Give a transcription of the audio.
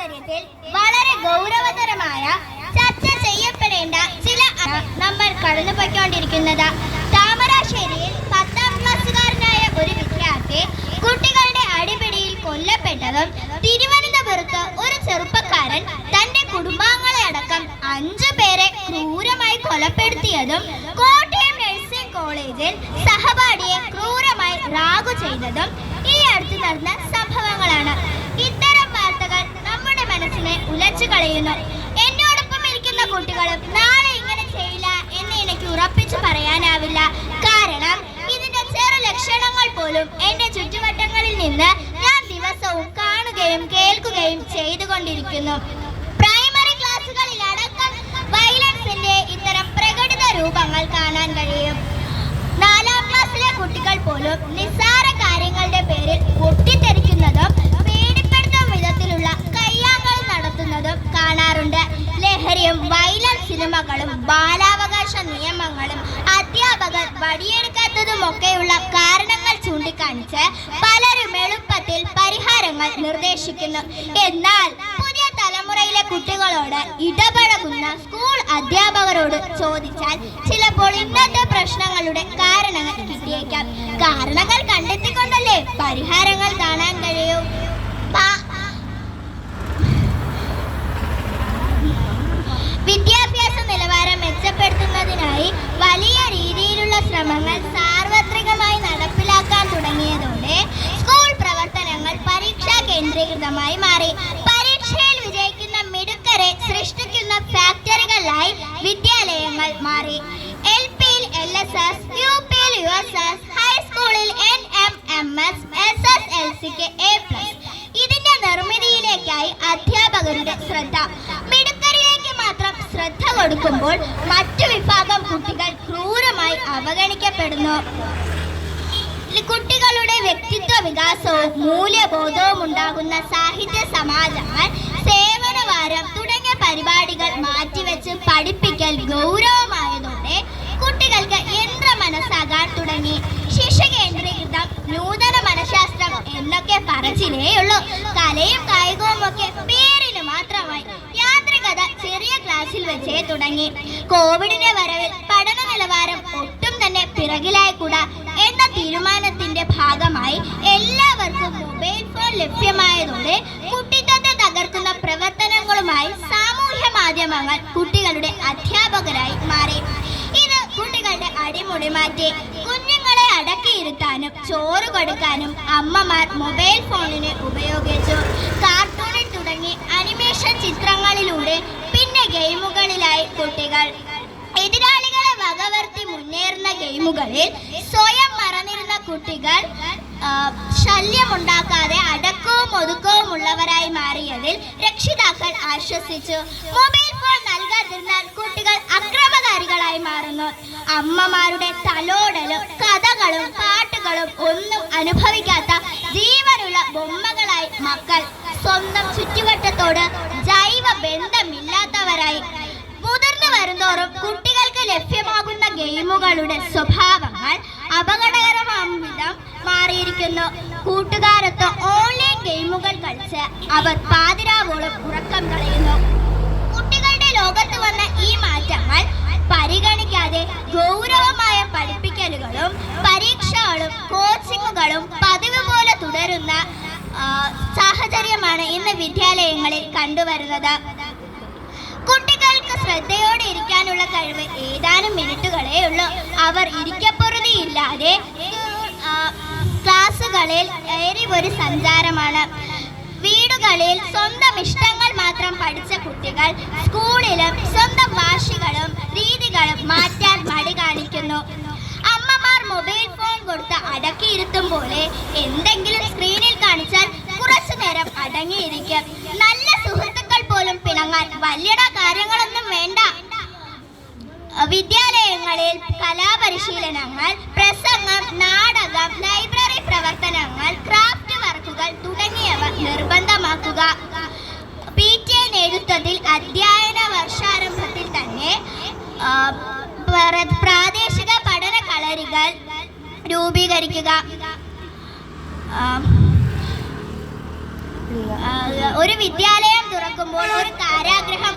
സാഹചര്യത്തിൽ വളരെ ഗൗരവതരമായ ചർച്ച ചെയ്യപ്പെടേണ്ട ചില നമ്മൾ കടന്നുപോയിക്കൊണ്ടിരിക്കുന്നത്. താമരാശ്ശേരിയിൽ പത്താം ക്ലാസ്സുകാരനായ ഒരു വിദ്യാർത്ഥി കുട്ടികളുടെ അടിപിടിയിൽ കൊല്ലപ്പെട്ടതും തിരുവനന്തപുരത്ത് ഒരു ചെറുപ്പക്കാരൻ തന്റെ കുടുംബാംഗങ്ങളെ അടക്കം അഞ്ചു പേരെ ക്രൂരമായി കൊലപ്പെടുത്തിയതും കോട്ടയം നഴ്സിംഗ് കോളേജിൽ സഹപാഠിയെ ക്രൂരമായി റാഗു ചെയ്തതും ഈ അടുത്ത് നടന്ന സംഭവങ്ങളാണ്. കളയുന്നു എന്നോടൊപ്പം ഇരിക്കുന്ന കുട്ടികളും നാളെ ഇങ്ങനെ ചെയ്യില്ല എന്ന് എനിക്ക് ഉറപ്പിച്ചു പറയാനാവില്ല. കാരണം ഇതിന്റെ ചെറു ലക്ഷണങ്ങൾ പോലും എന്റെ ചുറ്റുവട്ടങ്ങളിൽ നിന്ന് ഞാൻ ദിവസവും കാണുകയും കേൾക്കുകയും ചെയ്തുകൊണ്ടിരിക്കുന്നു. പ്രൈമറി ക്ലാസ്സുകളിൽ അടക്കം വയലൻസിന്റെ ഇത്തരം പ്രകടിത രൂപങ്ങൾ കാണാൻ കഴിയും. നാലാം ക്ലാസ്സിലെ കുട്ടികൾ പോലും നിസ്സാര കാര്യങ്ങളുടെ പേരിൽ പൊട്ടിത്തെറിക്കുന്നതും വടിയെടുക്കാത്തതുമൊക്കെയുള്ള കാരണങ്ങൾ ചൂണ്ടിക്കാണിച്ച് പലരും എളുപ്പത്തിൽ പരിഹാരങ്ങൾ നിർദ്ദേശിക്കുന്നു. എന്നാൽ പുതിയ തലമുറയിലെ കുട്ടികളോട് ഇടപഴകുന്ന സ്കൂൾ അധ്യാപകരോട് ചോദിച്ചാൽ ചിലപ്പോൾ ഇന്നത്തെ പ്രശ്നങ്ങളുടെ കാരണങ്ങൾ കിട്ടിയേക്കാം. കാരണങ്ങൾ കണ്ടെത്തിക്കൊണ്ടല്ലേ പരിഹാരങ്ങൾ കേന്ദ്രീകൃതമായി മാറി. പരീക്ഷയിൽ വിജയിക്കുന്ന മിടുക്കരെ സൃഷ്ടിക്കുന്ന ഫാക്ടറികളായി വിദ്യാലയങ്ങൾ മാറി. എൽ പിയിൽ എൽ എസ് എസ് യു പിയിൽ യു എസ് എസ് ഹൈസ്കൂളിൽ N M M S S S L സിക്ക് എ പ്ലസ്. ഇതിന്റെ നിർമ്മിതിയിലേക്കായി അധ്യാപകരുടെ ശ്രദ്ധ. മിടുക്കരിലേക്ക് മാത്രം ശ്രദ്ധ കൊടുക്കുമ്പോൾ മറ്റു വിഭാഗം കുട്ടികൾ ക്രൂരമായി അവഗണിക്കപ്പെടുന്നു. കുട്ടികളുടെ വ്യക്തിത്വ വികാസവും മൂല്യബോധവും ഉണ്ടാകുന്ന സാഹിത്യ സമാജങ്ങൾ സേവനവാരം തുടങ്ങിയ പരിപാടികൾ മാറ്റിവെച്ച് പഠിപ്പിക്കൽ ഗൗരവമായതോടെ കുട്ടികൾക്ക് യന്ത്ര മനസ്സാകാൻ തുടങ്ങി. ശിക്ഷ കേന്ദ്രീകൃതം നൂതന മനഃശാസ്ത്രം എന്നൊക്കെ പറച്ചിലേ ഉള്ളൂ കലയും കായികവും ഒക്കെ പേരിന് മാത്രമായി യാന്ത്രികത ചെറിയ ക്ലാസ്സിൽ വെച്ചേ തുടങ്ങി. കോവിഡിന്റെ വരവിൽ മാധ്യമങ്ങൾ കുട്ടികളുടെ അധ്യാപകരായി മാറി. ഇത് കുട്ടികളുടെ അടിമുടി മാറ്റി കുഞ്ഞുങ്ങളെ അടക്കിയിരുത്താനും ചോറ് കൊടുക്കാനും അമ്മമാർ മൊബൈൽ ഫോണിനെ ഉപയോഗിച്ചു. കാർട്ടൂണിൽ തുടങ്ങി അനിമേഷൻ ചിത്രങ്ങളിലൂടെ പിന്നെ ഗെയിമുകളിലായി കുട്ടികൾ. എതിരാളികളെ വകവർത്തി മുന്നേറുന്ന ഗെയിമുകളിൽ സ്വയം മറന്നിരുന്ന കുട്ടികൾ ശല്യമുണ്ടാക്കാതെ അടക്കവും ഒതുക്കവും ഉള്ളവരായി മാറിയതിൽ ആശ്വസിച്ചു. മൊബൈൽ ഫോൺ നൽകാതിരുന്നാൽ കുട്ടികൾ അക്രമകാരികളായി മാറുന്നു. അമ്മമാരുടെ തലോടലും കഥകളും പാട്ടുകളും ഒന്നും അനുഭവിക്കാത്ത ജീവനുള്ള ബൊമ്മകളായി മക്കൾ സ്വന്തം ചുറ്റുവട്ടത്തോട് ജൈവ ബന്ധമില്ലാത്തവരായി മുതിർന്നു വരുന്നോറും കുട്ടികൾക്ക് ലഭ്യമാകുന്ന ഗെയിമുകളുടെ സ്വഭാവങ്ങൾ അപകടകരമാം വിധം മാറിയിരിക്കുന്നു. കൂട്ടുകാരത്ത് ഓൺലൈൻ ഗെയിമുകൾ കളിച്ച് അവർ പാതിരാവോളം ഉറക്കം കളയുന്നു. കുട്ടികളുടെ ലോകത്ത് വന്ന ഈ മാറ്റങ്ങൾ പരിഗണിക്കാതെ ഗൗരവമായ പഠിപ്പിക്കലുകളും പരീക്ഷകളും കോച്ചിങ്ങുകളും പതിവ് പോലെ തുടരുന്ന സാഹചര്യമാണ് ഇന്ന് വിദ്യാലയങ്ങളിൽ കണ്ടുവരുന്നത്. കുട്ടികൾക്ക് ശ്രദ്ധയോടെ ഇരിക്കാനുള്ള കഴിവ് ഏതാനും മിനിറ്റുകളേ ഉള്ളൂ. അവർ ഇരിക്കപ്പുറതിയില്ലാതെ ഏറി ഒരു സഞ്ചാരമാണ്. വീടുകളിൽ സ്വന്തം ഇഷ്ടങ്ങൾ മാത്രം പഠിച്ച കുട്ടികൾ സ്കൂളിലും സ്വന്തം വാശികളും രീതികളും മാറ്റാൻ മടി കാണിക്കുന്നു. അമ്മമാർ മൊബൈൽ ഫോൺ കൊടുത്ത് അടക്കിയിരുത്തും പോലെ എന്തെങ്കിലും സ്ക്രീനിൽ കാണിച്ചാൽ കുറച്ചു നേരം അടങ്ങിയിരിക്കും. നല്ല സുഹൃത്തുക്കൾ പോലും പിണങ്ങാൻ വലിയട കാര്യങ്ങളൊന്നും വേണ്ട. വിദ്യാലയങ്ങളിൽ കലാപരിശീലനങ്ങൾ പ്രസംഗം നാടകം ലൈബ്രറി പ്രവർത്തനങ്ങൾ ക്രാഫ്റ്റ് വർക്കുകൾ തുടങ്ങിയവ നിർബന്ധമാക്കുക. പി ടി എ നേതൃത്വത്തിൽ അധ്യയന വർഷാരംഭത്തിൽ തന്നെ പ്രാദേശിക പഠന കളരികൾ രൂപീകരിക്കുക. ഒരു വിദ്യാലയം തുറക്കുമ്പോൾ ഒരു കാരാഗ്രഹം